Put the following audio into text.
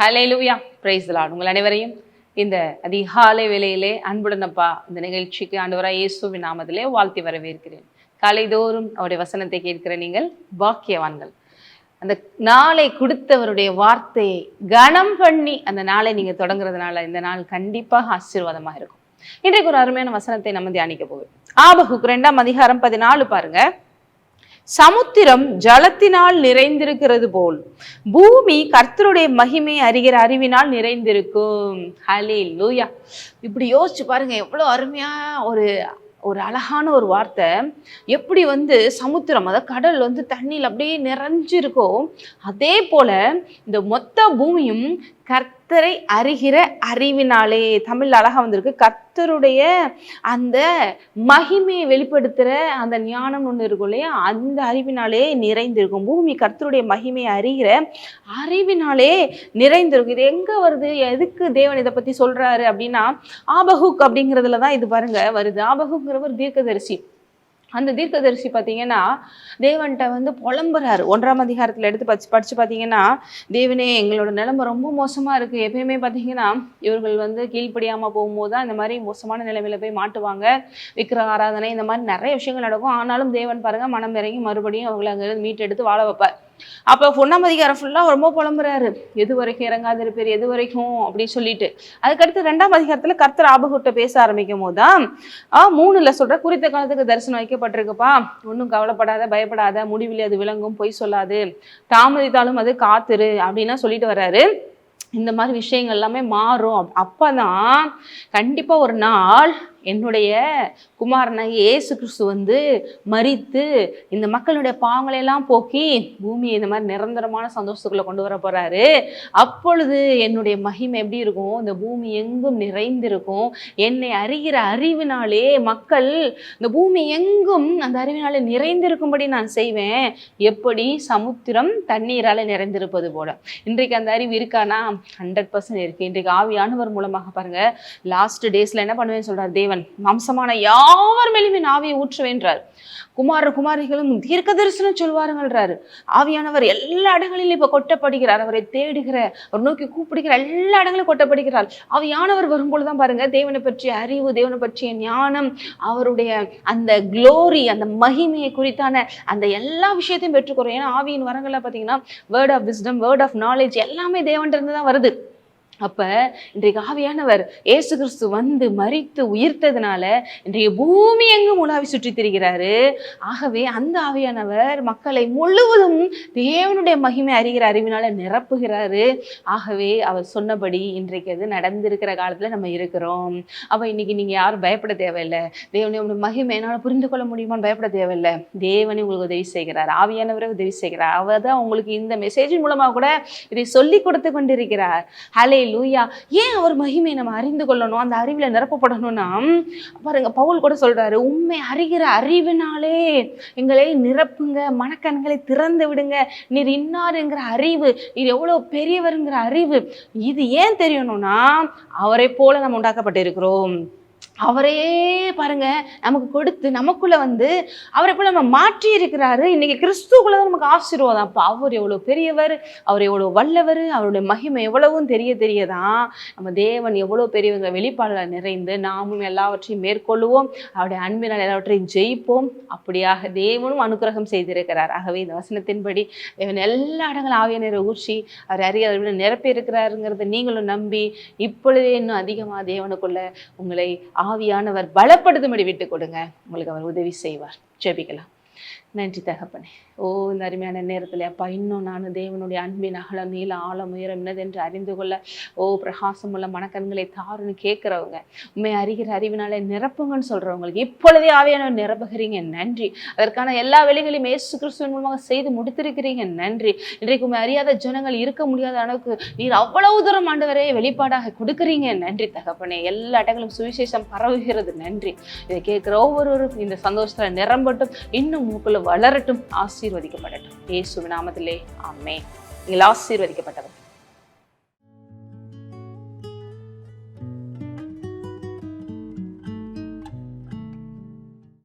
ஹலே லூயா price Lord உங்கள் அனைவரையும் இந்த அதிகாலை வேலையிலே அன்புடனப்பா இந்த நிகழ்ச்சிக்கு ஆண்டவராக இயேசுவின் நாமத்திலே வாழ்த்தி வரவேற்கிறேன். காலைதோறும் அவருடைய வசனத்தை கேட்கிற நீங்கள் பாக்கியவான்கள். அந்த நாளை கொடுத்தவருடைய வார்த்தையை கனம் பண்ணி அந்த நாளை நீங்க தொடங்குறதுனால இந்த நாள் கண்டிப்பாக ஆசீர்வாதமா இருக்கும். இன்றைக்கு ஒரு அருமையான வசனத்தை நம்ம தியானிக்க போகிறோம். ஆபகுக்கு ரெண்டாம் அதிகாரம் பதினாலு பாருங்க. சமுத்திரம் ஜலத்தினால் நிறைந்திருக்கிறது போல். பூமி கர்த்தருடைய மகிமை அறிகிற அறிவினால் நிறைந்திருக்கும். ஹலே லூயா இப்படி யோசிச்சு பாருங்க எவ்வளோ அருமையா ஒரு ஒரு அழகான ஒரு வார்த்தை. எப்படி வந்து சமுத்திரம் அதாவது கடல் வந்து தண்ணியில் அப்படியே நிறைஞ்சிருக்கோ அதே போல இந்த மொத்த பூமியும் கர்த்தரை அறிகிற அறிவினாலே தமிழ் அழகாக வந்திருக்கு. கர்த்தருடைய அந்த மகிமையை வெளிப்படுத்துகிற அந்த ஞானம் ஒன்று இருக்கும் இல்லையா? அந்த அறிவினாலே நிறைந்திருக்கும். பூமி கர்த்தருடைய மகிமையை அறிகிற அறிவினாலே நிறைந்திருக்கும். இது எங்கே வருது? எதுக்கு தேவன் இதை பற்றி சொல்கிறாரு அப்படின்னா ஆபகுக் அப்படிங்கிறதுல தான் இது பாருங்க வருது. ஆபகுங்கிறவர் தீர்க்கதரிசி. அந்த தீர்க்கதரிசி பார்த்தீங்கன்னா தேவன்கிட்ட வந்து புலம்புறாரு. ஒன்றாம் அதிகாரத்தில் எடுத்து படிச்சு படித்து பார்த்தீங்கன்னா தேவனே எங்களோட நிலைமை ரொம்ப மோசமாக இருக்குது எப்பயுமே பார்த்தீங்கன்னா இவர்கள் வந்து கீழ்ப்படியாமல் போகும்போது தான் இந்த மாதிரி மோசமான நிலைமையில் போய் மாட்டுவாங்க. விக்கிர ஆராதனை இந்த மாதிரி நிறைய விஷயங்கள் நடக்கும். ஆனாலும் தேவன் பாருங்கள் மனம் இறங்கி மறுபடியும் அவங்களை அங்கே மீட்டெடுத்து வாழ வைப்பார். அப்போ ஒன்றாம் அதிகாரம் ஃபுல்லாக ரொம்ப புலம்புறாரு. எது வரைக்கும் இறங்காது இருப்பார் எது வரைக்கும் அப்படின்னு சொல்லிட்டு. அதுக்கடுத்து ரெண்டாம் அதிகாரத்தில் கர்த்தர் ஆபகுட்ட பேச ஆரம்பிக்கும் போது தான் மூணுல சொல்ற குறித்த காலத்துக்கு தரிசனம் வைக்கப்பட்டிருக்குப்பா. ஒன்றும் கவலைப்படாத பயப்படாத முடிவில் அது விளங்கும் பொய் சொல்லாது. தாமதித்தாலும் அது காத்துரு அப்படின்லாம் சொல்லிட்டு வர்றாரு. இந்த மாதிரி விஷயங்கள் எல்லாமே மாறும். அப்பதான் கண்டிப்பா ஒரு நாள் என்னுடைய குமாரனாக இயேசு கிறிஸ்து வந்து மறித்து இந்த மக்களுடைய பாவங்களையெல்லாம் போக்கி பூமியை இந்த மாதிரி நிரந்தரமான சந்தோஷத்துக்குள்ள கொண்டு வர போறாரு. அப்பொழுது என்னுடைய மகிமை எப்படி இருக்கும்? இந்த பூமி எங்கும் நிறைந்திருக்கும். என்னை அறிகிற அறிவினாலே மக்கள் இந்த பூமி எங்கும் அந்த அறிவினாலே நிறைந்திருக்கும்படி நான் செய்வேன். எப்படி? சமுத்திரம் தண்ணீரால நிறைந்திருப்பது போல. இன்றைக்கு அந்த அறிவு இருக்கானா ஹண்ட்ரட் பர்சன்ட் இருக்கு. இன்றைக்கு ஆவியானவர் மூலமாக பாருங்க. லாஸ்ட் டேஸ்ல என்ன பண்ணுவேன்னு சொல்கிறார் தேவன் மாம்சமான யாவர் மேலுமே நான் ஆவியை ஊற்றுவேன்றார். குமார குமாரிகளும் தீர்க்க தரிசனம் சொல்வாருங்கள்ன்றாரு ஆவியானவர் எல்லா இடங்களிலும் இப்ப கொட்டப்படுகிறார். அவரை தேடுகிற அவர் நோக்கி கூப்பிடுகிற எல்லா இடங்களிலும் கொட்டப்படுகிறார். ஆவியானவர் வரும்பொழுதுதான் பாருங்க தேவனை பற்றிய அறிவு தேவனை பற்றிய ஞானம் அவருடைய அந்த க்ளோரி அந்த மகிமையை குறித்தான அந்த எல்லா விஷயத்தையும் பெற்றுக்கிறோம் ஏன்னா ஆவியின் வரங்களை பார்த்தீங்கன்னா word of wisdom word of knowledge எல்லாமே தேவன்ட்டு தான் வருது. அப்ப இன்றைக்கு ஆவியானவர் ஏசு கிறிஸ்து வந்து மறித்து உயிர்த்ததுனால இன்றைய பூமி எங்கும் உலாவி சுற்றி திரிகிறாரு. ஆகவே அந்த ஆவியானவர் மக்களை முழுவதும் தேவனுடைய மகிமை அறிகிற அறிவினால நிரப்புகிறாரு. ஆகவே அவர் சொன்னபடி இன்றைக்கு அது நடந்திருக்கிற காலத்துல நம்ம இருக்கிறோம். அப்ப இன்னைக்கு நீங்க யாரும் பயப்பட தேவையில்லை. தேவனை உங்களுடைய மகிமை என்னால் புரிந்து கொள்ள முடியுமான்னு பயப்பட தேவையில்லை. தேவனே உங்களுக்கு உதவி செய்கிறார். ஆவியானவரை உதவி செய்கிறார். அவர் தான் உங்களுக்கு இந்த மெசேஜின் மூலமா கூட இதை சொல்லி கொடுத்து கொண்டிருக்கிறார். ஹலே லூயா ஏன் அவர் மகிமை நம்ம அறிந்து கொள்ளணும்? அந்த அறிவில் நிரப்பப்படணும்னா பாருங்க பவுல் கூட சொல்றாரு உண்மை அறிகிற அறிவினாலே எங்களை நிரப்புங்க மனக்கண்களை திறந்து விடுங்க. நீர் இன்னாருங்கிற அறிவு இது எவ்வளவு பெரியவருங்கிற அறிவு இது ஏன் தெரியணும்னா அவரை போல நம்ம உண்டாக்கப்பட்டிருக்கிறோம். அவரையே பாருங்க நமக்கு கொடுத்து நமக்குள்ள வந்து அவரை போல நம்ம மாற்றி இருக்கிறாரு. இன்னைக்கு கிறிஸ்துக்குள்ள தான் நமக்கு ஆசீர்வாதம். அப்போ அவர் எவ்வளோ பெரியவர் அவர் எவ்வளோ வல்லவர் அவருடைய மகிமை எவ்வளவும் தெரிய தெரியதான் நம்ம தேவன் எவ்வளோ பெரியவங்க வெளிப்பாடுகள் நிறைந்து நாமும் எல்லாவற்றையும் மேற்கொள்ளுவோம். அவருடைய அன்பினால் எல்லாவற்றையும் ஜெயிப்போம். அப்படியாக தேவனும் அனுக்கிரகம் செய்திருக்கிறார். ஆகவே இந்த வசனத்தின்படி தேவன் எல்லா இடங்களும் ஆவிய நேர ஊற்றி அவர் அறிய அதை நிரப்பி இருக்கிறாருங்கிறத நீங்களும் நம்பி இப்பொழுதே இன்னும் அதிகமாக தேவனுக்குள்ள உங்களை ஆவியானவர் பலப்படுத்தும்படி விட்டு கொடுங்க. உங்களுக்கு அவர் உதவி செய்வார். ஜெபிக்கலாம். நன்றி தகப்பனே. ஓ இந்த அருமையான நேரத்தில் அப்பா இன்னும் நான் தேவனுடைய அன்பின் அகலம் நீள ஆழம் உயரம் என்னதென்று அறிந்து கொள்ள ஓ பிரகாசம் உள்ள மனக்கண்களை தாருன்னு கேட்குறவங்க உண்மை அறிகிற அறிவினாலே நிரப்புங்கன்னு சொல்கிறவங்களுக்கு இப்பொழுதே ஆவியான நிரப்புகிறீங்க. நன்றி. அதற்கான எல்லா வேலைகளையும் ஏசு கிறிஸ்துவின் மூலமாக செய்து முடித்திருக்கிறீங்க. நன்றி. இன்றைக்கு உண்மை அறியாத ஜனங்கள் இருக்க முடியாத அளவுக்கு நீர் அவ்வளவு தூரம் ஆண்டவரே வெளிப்பாடாக கொடுக்குறீங்க. நன்றி தகப்பனே. எல்லா இடங்களும் சுவிசேஷம் பரவுகிறது. நன்றி. இதை கேட்குற ஒவ்வொருவரும் இந்த சந்தோஷத்தில் நிரம்பட்டும். இன்னும் உங்களுக்குள்ள வளரட்டும் ஆசீர்வதிக்கப்படட்டும். ஏசு நாமத்திலே ஆமே நீங்கள் ஆசீர்வதிக்கப்பட்டவர்.